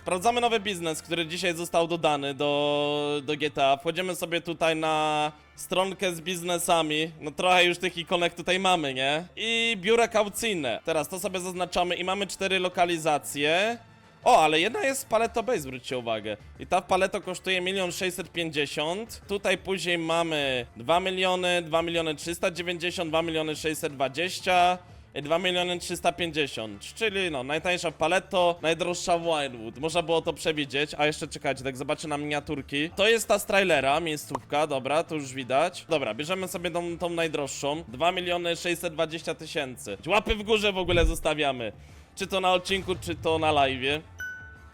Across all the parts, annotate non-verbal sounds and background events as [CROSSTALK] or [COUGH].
Sprawdzamy nowy biznes, który dzisiaj został dodany do, do GTA. Wchodzimy sobie tutaj na stronkę z biznesami. No trochę już tych ikonek tutaj mamy, nie? I biura kaucyjne. Teraz to sobie zaznaczamy i mamy cztery lokalizacje. O, ale jedna jest w Paleto Bay, zwróćcie uwagę. I ta w Paleto kosztuje 1 650 Tutaj później mamy 2 miliony, 2 miliony 390, 2 miliony 620 i 2 miliony 350, czyli no, najtańsza w Paletto, najdroższa Wildwood. Można było to przewidzieć, a jeszcze czekajcie, tak zobaczę na miniaturki. To jest ta z trailera, miejscówka, dobra, to już widać. Dobra, bierzemy sobie tą, tą najdroższą, 2 miliony 620 tysięcy. Łapy w górze w ogóle zostawiamy. Czy to na odcinku, czy to na live'ie.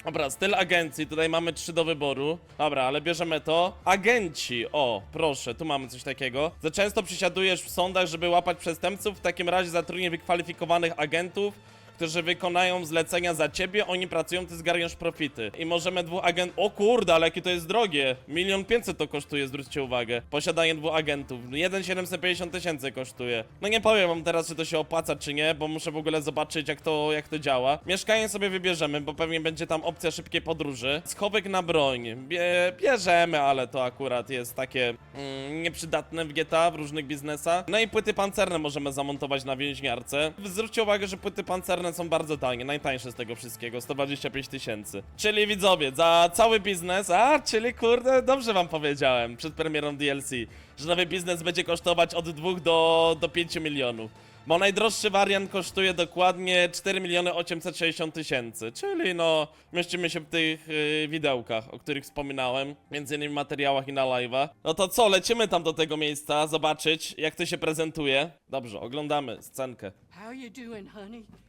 Dobra, styl agencji, tutaj mamy trzy do wyboru. Dobra, ale bierzemy to. Agenci, o, proszę, tu mamy coś takiego. Za często przysiadujesz w sądach, żeby łapać przestępców, w takim razie zatrudnij wykwalifikowanych agentów, którzy wykonają zlecenia za ciebie, oni pracują, ty zgarniasz profity. I możemy dwóch agent... O kurde, ale jakie to jest drogie. Milion pięćset to kosztuje, zwróćcie uwagę. Posiadanie dwóch agentów. Jeden 750 tysięcy kosztuje. No nie powiem wam teraz, czy to się opłaca, czy nie, bo muszę w ogóle zobaczyć, jak to, jak to działa. Mieszkanie sobie wybierzemy, bo pewnie będzie tam opcja szybkiej podróży. Schowek na broń. Bie bierzemy, ale to akurat jest takie mm, nieprzydatne w GTA, w różnych biznesach. No i płyty pancerne możemy zamontować na więźniarce. Zwróćcie uwagę, że płyty pancerne są bardzo tanie, najtańsze z tego wszystkiego, 125 tysięcy. Czyli widzowie, za cały biznes, a, czyli kurde, dobrze wam powiedziałem przed premierą DLC, że nowy biznes będzie kosztować od 2 do, do 5 milionów. Bo najdroższy wariant kosztuje dokładnie 4 miliony 860 tysięcy, czyli no mieścimy się w tych yy, widełkach, o których wspominałem, między innymi materiałach i na live'ach. No to co, lecimy tam do tego miejsca, zobaczyć jak to się prezentuje. Dobrze, oglądamy scenkę. How you doing, honey?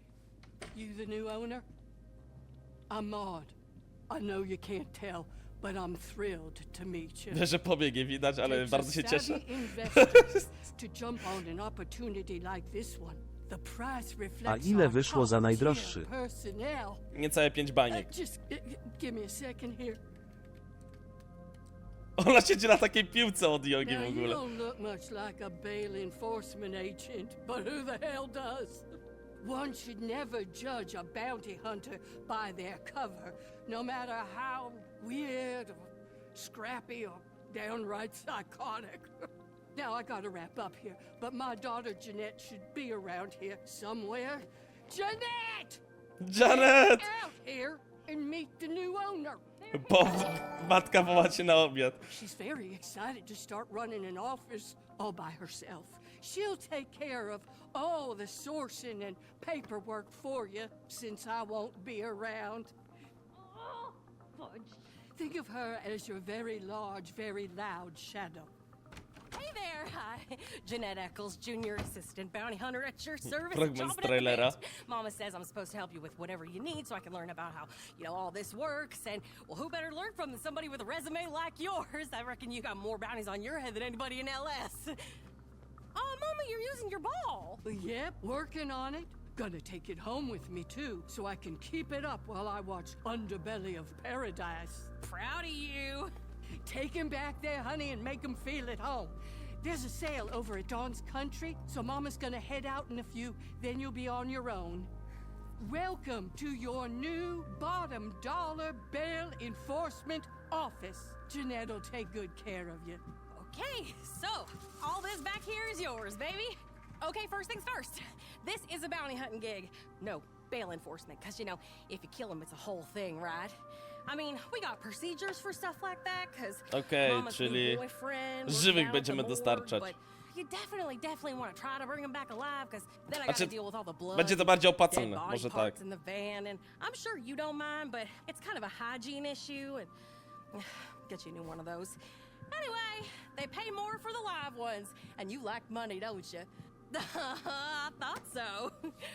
You the new owner? I'm Maud. I know you can't tell, but I'm thrilled to meet you. Wiesz, że pobieg nie widać, ale Takes bardzo się cieszę. savvy investor [LAUGHS] to jump on an opportunity like this one. The price reflects ile our wyszło za najdroższy? Personnel. Niecałe 5 Uh, baniek. just uh, give me a second here. Ona siedzi na takiej piłce od jogi Now, w you ogóle. don't look much like a bail enforcement agent, but who the hell does? One should never judge a bounty hunter by their cover, no matter how weird or scrappy or downright [LAUGHS] psychotic. now, I gotta wrap up here, but my daughter Jeanette should be around here somewhere. Jeanette! Janet! Out here and meet the new owner. Bo matka woła cię na obiad. She's very excited to start running an office all by herself. She'll take care of all the sourcing and paperwork for you since I won't be around. Oh, fudge. Think of her as your very large, very loud shadow. Hey there, hi. Jeanette Eccles, junior assistant bounty hunter at your hmm, service. Fragment z chomping at the trailera. Mama says I'm supposed to help you with whatever you need so I can learn about how, you know, all this works. And, well, who better learn from than somebody with a resume like yours? I reckon you got more bounties on your head than anybody in LS. Oh, Mama, you're using your ball. Yep, working on it. Gonna take it home with me too, so I can keep it up while I watch Underbelly of Paradise. Proud of you. Take him back there, honey, and make him feel at home. There's a sale over at Dawn's Country, so Mama's gonna head out in a few, then you'll be on your own. Welcome to your new bottom dollar bail enforcement office. Jeanette'll take good care of you. Okay, so all this back here is yours, baby. Okay, first things first. This is a bounty hunting gig. No, bail enforcement, because, you know, if you kill him, it's a whole thing, right? I mean, we got procedures for stuff like that, because Okej, mama's czyli boyfriend żywych będziemy morgue, dostarczać. You definitely, definitely want to try to bring him back alive, because then I gotta deal with all the blood. będzie to bardziej opłacalne, może tak. in the van, and I'm sure you don't mind, but it's kind of a hygiene issue, and [SIGHS] get you a new one of those. Anyway, they pay more for the live ones, and you like money, don't you? [LAUGHS] I thought so.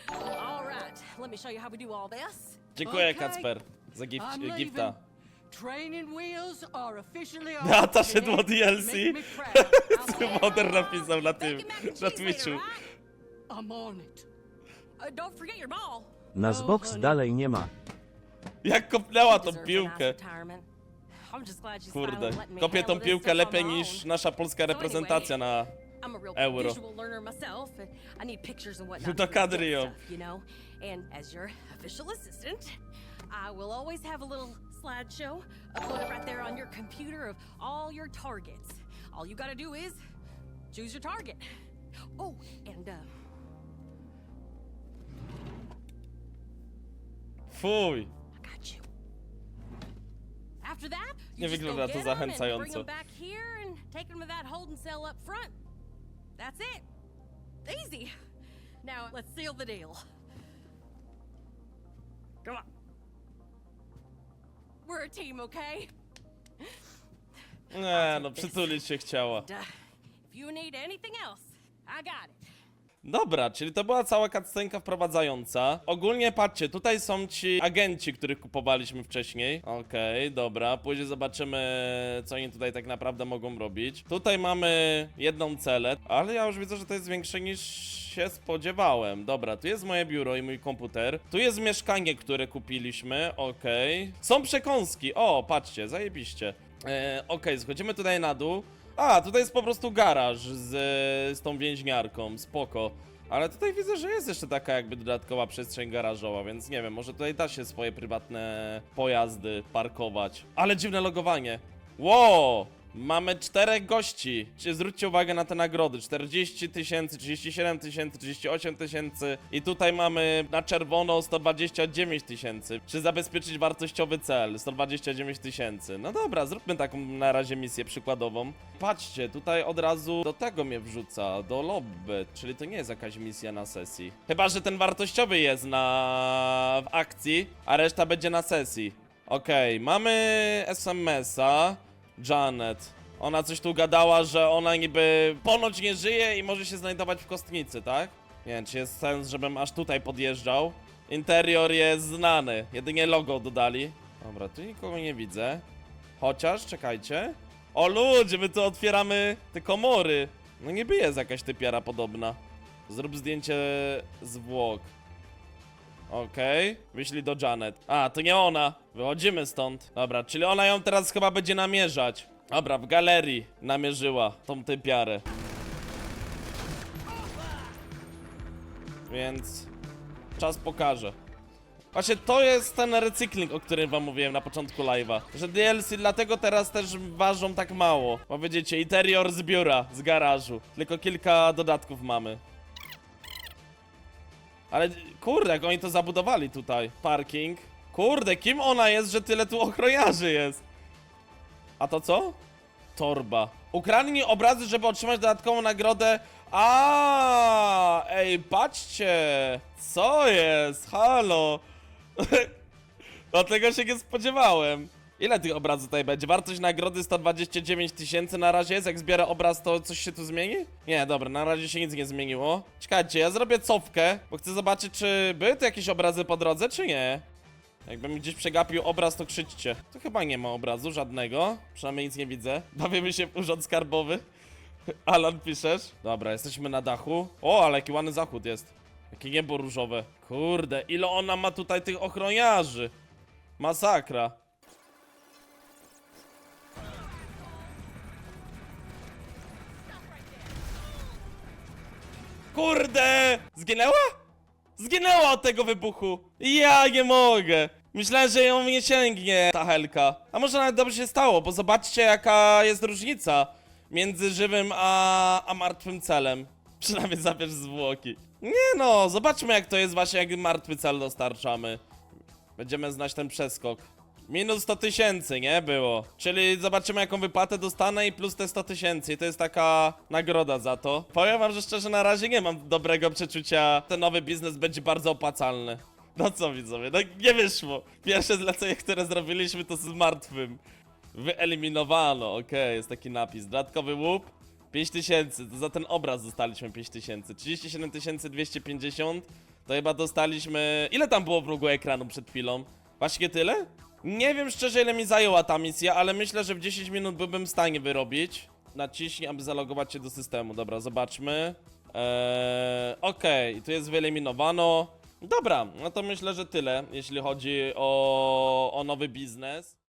[LAUGHS] all right, let me show you how we do all this. Dziękuję. Kacper za gift, I'm leaving. gifta. Training wheels are officially on. Jeanette. od DLC. Moder napisał na tym, na Twitchu. I'm on it. Uh, don't forget your ball. Na Xbox honey. dalej nie ma. Jak kopnęła tą a piłkę. retirement. Kurde, kopię tą piłkę lepiej niż nasza polska reprezentacja na... I'm a real Euro. visual learner myself. I need pictures and whatnot. Do kadry ją. you know. And as your official assistant, I will always have a little slideshow uploaded right there on your computer of all your targets. All you gotta do is choose your target. Oh, and uh, Fuj. You. After that, Nie you just go wygląda to get 'em and bring zachęcająco. 'em back here and take them to that holding cell up front. That's it. Easy. Now let's seal the deal. Come on. We're a team, okay? Nie, no przytulić się chciała. And, uh, if you need anything else, I got it. Dobra, czyli to była cała cutscenka wprowadzająca. Ogólnie patrzcie, tutaj są ci agenci, których kupowaliśmy wcześniej. Okej, dobra, później zobaczymy, co oni tutaj tak naprawdę mogą robić. Tutaj mamy jedną celę, ale ja już widzę, że to jest większe niż się spodziewałem. Dobra, tu jest moje biuro i mój komputer. Tu jest mieszkanie, które kupiliśmy, okej. Są przekąski, o, patrzcie, zajebiście. E, okej, schodzimy tutaj na dół. A, tutaj jest po prostu garaż z, z tą więźniarką, spoko. Ale tutaj widzę, że jest jeszcze taka jakby dodatkowa przestrzeń garażowa, więc nie wiem, może tutaj da się swoje prywatne pojazdy parkować. Ale dziwne logowanie. Wow! Mamy czterech gości. Zwróćcie uwagę na te nagrody. 40 tysięcy, 37 tysięcy, 38 tysięcy i tutaj mamy na czerwono 129 tysięcy. Czy zabezpieczyć wartościowy cel? 129 tysięcy. No dobra, zróbmy taką na razie misję przykładową. Patrzcie, tutaj od razu do tego mnie wrzuca, do lobby, czyli to nie jest jakaś misja na sesji. Chyba, że ten wartościowy jest na w akcji, a reszta będzie na sesji. Okej, mamy SMS-a. Janet. Ona coś tu gadała, że ona niby ponoć nie żyje i może się znajdować w kostnicy, tak? Nie wiem, czy jest sens, żebym aż tutaj podjeżdżał. Interior jest znany, jedynie logo dodali. Dobra, tu nikogo nie widzę. Chociaż, czekajcie. O ludzie, my tu otwieramy te komory. No niby jest jakaś typiara podobna. Zrób zdjęcie zwłok. Okej, wyślij do Janet. A, to nie ona. Wychodzimy stąd. Dobra, czyli ona ją teraz chyba będzie namierzać. Dobra, w galerii namierzyła tą typiarę. Więc czas pokaże. Właśnie to jest ten recykling, o którym wam mówiłem na początku live'a. Że DLC dlatego teraz też ważą tak mało. Bo wiecie, interior z biura, z garażu. Tylko kilka dodatków mamy. Ale kurde, jak oni to zabudowali tutaj. Parking. Kurde, kim ona jest, że tyle tu ochroniarzy jest? A to co? Torba. Ukradnij obrazy, żeby otrzymać dodatkową nagrodę. A, ej, patrzcie. Co jest? Halo. [LAUGHS] No tego się nie spodziewałem. Ile tych obrazów tutaj będzie? Wartość nagrody 129 tysięcy na razie jest. Jak zbiorę obraz, to coś się tu zmieni? Nie, dobra, na razie się nic nie zmieniło. Czekajcie, ja zrobię cofkę, bo chcę zobaczyć, czy były tu jakieś obrazy po drodze, czy nie. Jakbym gdzieś przegapił obraz, to krzyczcie. Tu chyba nie ma obrazu żadnego. Przynajmniej nic nie widzę. Bawimy się w urząd skarbowy. [LAUGHS] Alan, piszesz? Dobra, jesteśmy na dachu. O, ale jaki ładny zachód jest. Jakie niebo różowe. Kurde, ile ona ma tutaj tych ochroniarzy. Masakra. Kurde! Zginęła? Zginęła od tego wybuchu. Ja nie mogę. Myślałem, że ją nie sięgnie ta helka. A może nawet dobrze się stało, bo zobaczcie jaka jest różnica między żywym a, a martwym celem. [LAUGHS] Przynajmniej zabierz zwłoki. Nie no, zobaczmy jak to jest właśnie, jak martwy cel dostarczamy. Będziemy znać ten przeskok. Minus 100 tysięcy, nie? Było. Czyli zobaczymy jaką wypłatę dostanę i plus te 100 tysięcy. I to jest taka nagroda za to. Powiem wam, że szczerze na razie nie mam dobrego przeczucia. Ten nowy biznes będzie bardzo opłacalny. No co widzowie, no nie wyszło. Pierwsze zlecenie, które zrobiliśmy to z martwym. Wyeliminowano, okej, jest taki napis. Dodatkowy łup. 5000, to za ten obraz dostaliśmy 5000. 37 250 to chyba dostaliśmy. Ile tam było w rogu ekranu przed chwilą? Właśnie tyle? Nie wiem szczerze, ile mi zajęła ta misja, ale myślę, że w 10 minut byłbym w stanie wyrobić. Naciśnij, aby zalogować się do systemu. Dobra, zobaczmy. Eee, Okej, tu jest wyeliminowano. Dobra, no to myślę, że tyle, jeśli chodzi o, o nowy biznes.